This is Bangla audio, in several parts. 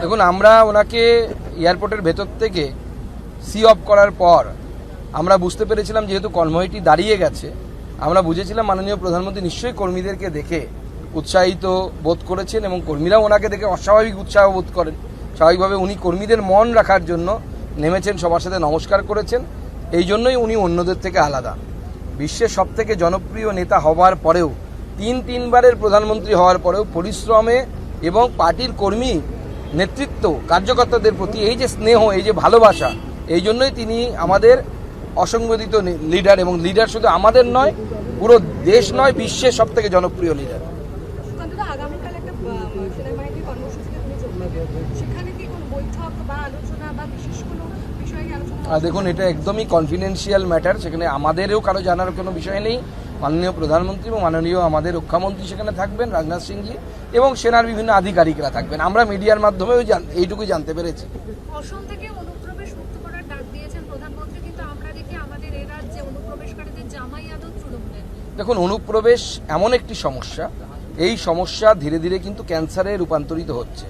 দেখুন, আমরা ওনাকে এয়ারপোর্টের ভেতর থেকে সি অফ করার পর আমরা বুঝতে পেরেছিলাম যেহেতু কর্মহীটি দাঁড়িয়ে গেছে, আমরা বুঝেছিলাম মাননীয় প্রধানমন্ত্রী নিশ্চয়ই কর্মীদেরকে দেখে উৎসাহিত বোধ করেছেন এবং কর্মীরাও ওনাকে দেখে অস্বাভাবিক উৎসাহ বোধ করেন। স্বাভাবিকভাবে উনি কর্মীদের মন রাখার জন্য নেমেছেন, সবার সাথে নমস্কার করেছেন। এই জন্যই উনি অন্যদের থেকে আলাদা। বিশ্বের সব থেকে জনপ্রিয় নেতা হওয়ার পরেও, তিন তিনবারের প্রধানমন্ত্রী হওয়ার পরেও পরিশ্রমে এবং পার্টির কর্মী নেতৃত্ব, কার্যকর্তাদের প্রতি এই যে স্নেহ, এই যে ভালোবাসা, এই জন্যই তিনি আমাদের অসংগঠিত লিডার এবং লিডার শুধু আমাদের নয়, পুরো দেশ নয়, বিশ্বের সব থেকে জনপ্রিয় লিডার। দেখুন এটা একদমই কনফিডেন্সিয়াল ম্যাটার সেখানে আমাদেরও কারও জানার কোনো বিষয় নেই। মাননীয় প্রধানমন্ত্রী এবং মাননীয় আমাদের রক্ষামন্ত্রী সেখানে থাকবেন রাজনাথ সিংজি এবং সেনার বিভিন্ন আধিকারিকরা থাকবেন। আমরা মিডিয়ার মাধ্যমেও এইটুকুই জানতে পেরেছি। দেখুন অনুপ্রবেশ এমন একটি সমস্যা এই সমস্যা ধীরে ধীরে কিন্তু ক্যান্সারে রূপান্তরিত হচ্ছে।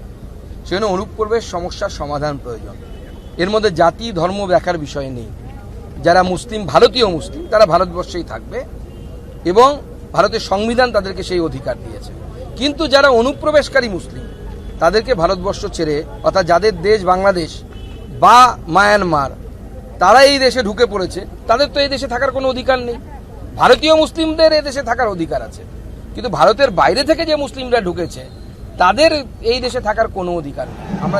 সেজন্য অনুপ্রবেশ সমস্যার সমাধান প্রয়োজন। এর মধ্যে জাতি, ধর্ম দেখার বিষয় নেই। যারা মুসলিম, ভারতীয় মুসলিম, তারা ভারতবর্ষেই থাকবে এবং ভারতের সংবিধান তাদেরকে সেই অধিকার দিয়েছে। কিন্তু যারা অনুপ্রবেশকারী মুসলিম, তাদেরকে ভারতবর্ষ ছেড়ে, অর্থাৎ যাদের দেশ বাংলাদেশ বা মায়ানমার তারা এই দেশে ঢুকে পড়েছে, তাদের তো এই দেশে থাকার কোনো অধিকার নেই। ভারতীয় মুসলিমদের এই দেশে থাকার অধিকার আছে। কিন্তু ভারতের বাইরে থেকে যে মুসলিমরা ঢুকেছে তাদের এই দেশে থাকার কোনো অধিকার নেই। আমরা